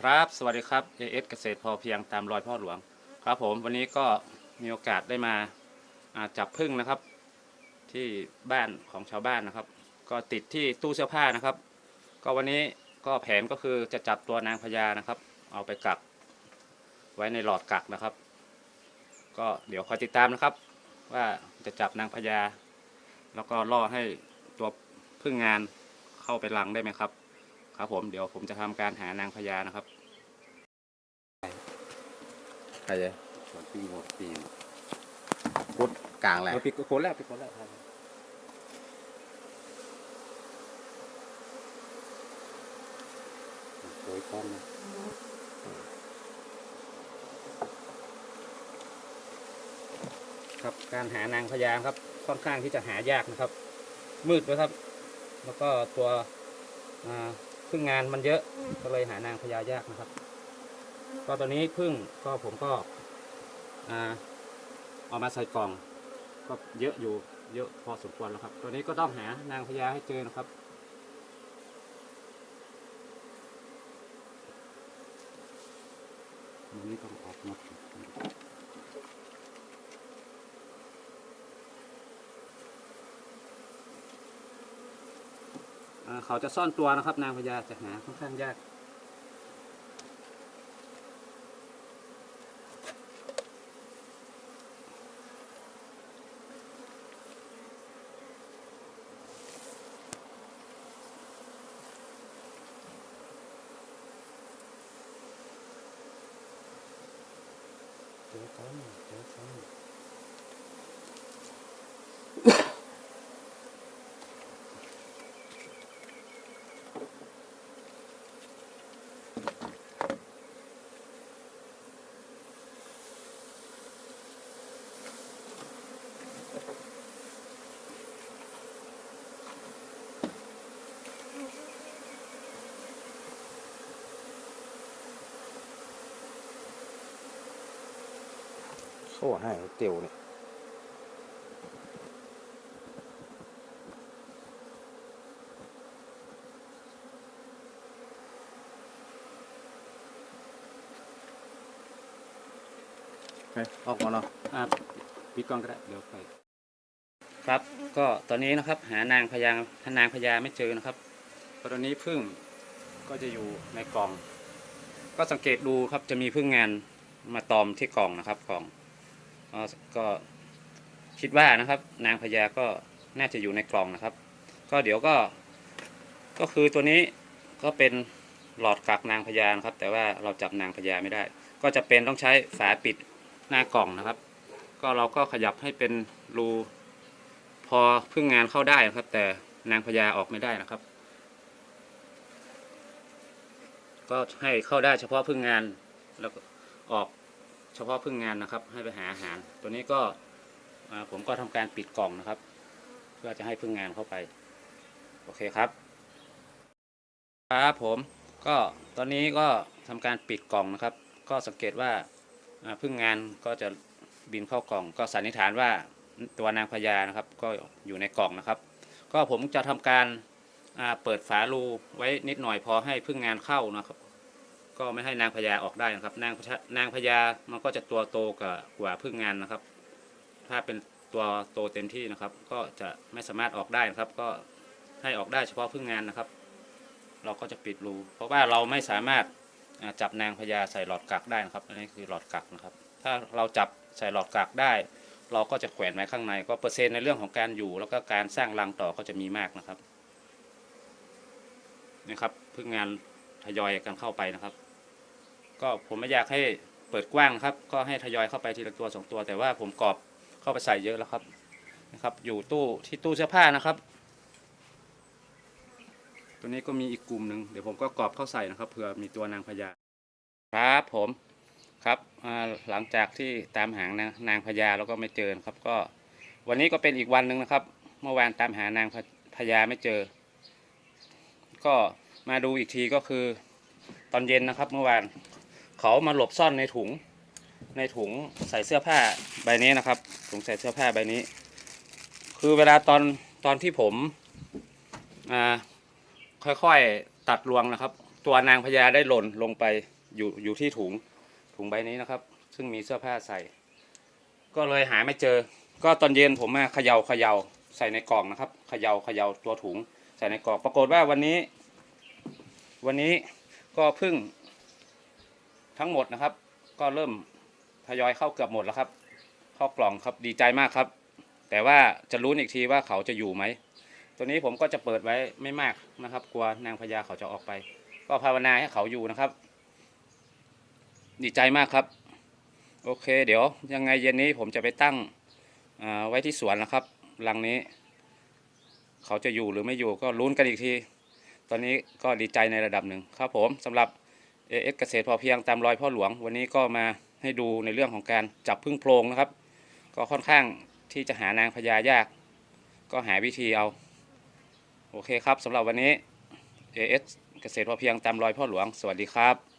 ครับ สวัสดีครับ AS เกษตรพอเพียงตามรอยพ่อหลวง ครับผมวันนี้ก็มีโอกาสได้มาาจับพึ่งนะครับ ที่บ้านของชาวบ้านนะครับ ก็ติดที่ตู้เสื้อผ้านะครับ ก็วันนี้ก็แผนก็คือจะจับตัวนางพญานะครับ เอาไปกักไว้ในหลอดกักนะครับ ก็เดี๋ยวคอยติดตามนะครับ ว่าจะจับนางพญาแล้วก็ล่อให้ตัวพึ่งงานเข้าไปรังได้ไหมครับ ครับผมเดี๋ยวผมจะทำการหานางพญานะครับใครจะส่วนที่หมดปีนพุดกลางแหละเออปิดโคนแล้วปิดโคนแล้วโดยก้อนนะครับการหานางพญาครับค่อนข้างที่จะหายากนะครับ มืดด้วยครับ แล้วก็ตัวอ่า พึ่งงานมันเยอะก็เลยหานางพญายากนะครับ ก็ตอนนี้พึ่งก็ผมก็อ่าเอามาใส่กล่อง ก็เยอะอยู่เยอะพอสมควรแล้วครับตัวนี้ก็ต้องหานางพญาให้เจอนะครับมันนี่ต้องออกหมด เขาจะซ่อนตัวนะครับ นางพญาจะหาค่อนข้างยาก โซ่ให้เตียวเนี่ยไปออกก่อนเนาะอ่าปิดกล้องก็ได้เดี๋ยวไป ครับ ก็ตอนนี้นะครับ หานางพญาหานางพญาไม่เจอนะครับเพราะตอนนี้พึ่งก็จะอยู่ในกล่อง ก็สังเกตดูครับจะมีพึ่งงานมาตอมที่กล่องนะครับกล่อง ก็คิดว่านะครับ นางพญาก็น่าจะอยู่ในกล่องนะครับ ก็เดี๋ยวก็ ก็คือตัวนี้ก็เป็นหลอดกักนางพญานะครับ แต่ว่าเราจับนางพญาไม่ได้ ก็จะเป็นต้องใช้ฝาปิดหน้ากล่องนะครับ ก็เราก็ขยับให้เป็นรูพอพึ่งงานเข้าได้นะครับ แต่นางพญาออกไม่ได้นะครับ ก็ให้เข้าได้เฉพาะพึ่งงานแล้วก็ออก ฉพาะพึ่งงานนะครับ ให้ไปหาอาหาร ตัวนี้ก็ผมก็ทำการปิดกล่องนะครับ เพื่อจะให้พึ่งงานเข้าไป โอเคครับ ครับผมก็ตอนนี้ก็ทำการปิดกล่องนะครับ ก็สังเกตว่าพึ่งงานก็จะบินเข้ากล่อง ก็สันนิษฐานว่าตัวนางพญานะครับ ก็อยู่ในกล่องนะครับ ก็ผมจะทำการเปิดฝารูไว้นิดหน่อยพอให้พึ่งงานเข้านะครับ ก็ไม่ให้นางพญาออกได้นะครับ นางพญานางพญามันก็จะตัวโตกว่ากว่าพึ่งงานนะครับ ถ้าเป็นตัวโตเต็มที่นะครับ ก็จะไม่สามารถออกได้นะครับ ก็ให้ออกได้เฉพาะพึ่งงานนะครับ เราก็จะปิดรูเพราะว่าเราไม่สามารถจับนางพญาใส่หลอดกักได้นะครับ อันนี้คือหลอดกักนะครับ ถ้าเราจับใส่หลอดกักได้ เราก็จะแขวนไว้ข้างใน ก็เปอร์เซ็นต์ในเรื่องของการอยู่ แล้วก็การสร้างรังต่อก็จะมีมากนะครับนี่ครับพึ่งงานทยอยกันเข้าไปนะครับ ก็ผมไม่อยากให้เปิดกว้างครับ ก็ให้ทยอยเข้าไปทีละตัวสองตัว แต่ว่าผมกรอบเข้าไปใส่เยอะแล้วครับนะครับ อยู่ตู้ที่ตู้เสื้อผ้านะครับ ตัวนี้ก็มีอีกกลุ่มหนึ่งเดี๋ยวผมก็กรอบเข้าใส่นะครับเผื่อมีตัวนางพญาครับผมครับหลังจากที่ตามหานางนางพญาแล้วก็ไม่เจอครับ ก็วันนี้ก็เป็นอีกวันหนึ่งนะครับ เมื่อวานตามหานางพพญาไม่เจอ ก็มาดูอีกทีก็คือตอนเย็นนะครับเมื่อวาน เขามาหลบซ่อนในถุง ในถุงใส่เสื้อผ้าใบนี้นะครับ ถุงใส่เสื้อผ้าใบนี้ คือเวลาตอนตอนที่ผมอ่าค่อยๆตัดรวงนะครับ ตัวนางพญาได้หล่นลงไปอยู่อยู่ที่ถุงถุงใบนี้นะครับ ซึ่งมีเสื้อผ้าใส่ ก็เลยหาไม่เจอ ก็ตอนเย็นผมมาเขยา่าเขย่าใส่ในกล่องนะครับเขย่าเขย่าตัวถุง ใส่ในกล่อง ปรากฏว่าวันนี้ วันนี้ก็เพึ่ง ทั้งหมดนะครับ ก็เริ่มทยอยเข้าเกือบหมดแล้วครับ เข้ากล่องครับดีใจมากครับ แต่ว่าจะรู้อีกทีว่าเขาจะอยู่ไหมตัวนี้ผมก็จะเปิดไว้ไม่มากนะครับ กลัวนางพญาเขาจะออกไป ก็ภาวนาให้เขาอยู่นะครับ ดีใจมากครับ โอเค เดี๋ยวยังไงเย็นนี้ผมจะไปตั้งอ่าไว้ที่สวนนะครับรังนี้ เขาจะอยู่หรือไม่อยู่ก็ลุ้นกันอีกที ตอนนี้ก็ดีใจในระดับหนึ่งครับผมสำหรับ เอสเกษตรพอเพียงตามรอยพ่อหลวง วันนี้ก็มาให้ดูในเรื่องของการจับพึ่งโพรงนะครับ ก็ค่อนข้างที่จะหานางพญายาก ก็หาวิธีเอา โอเคครับสำหรับวันนี้เอสเกษตรพอเพียงตามรอยพ่อหลวง สวัสดีครับ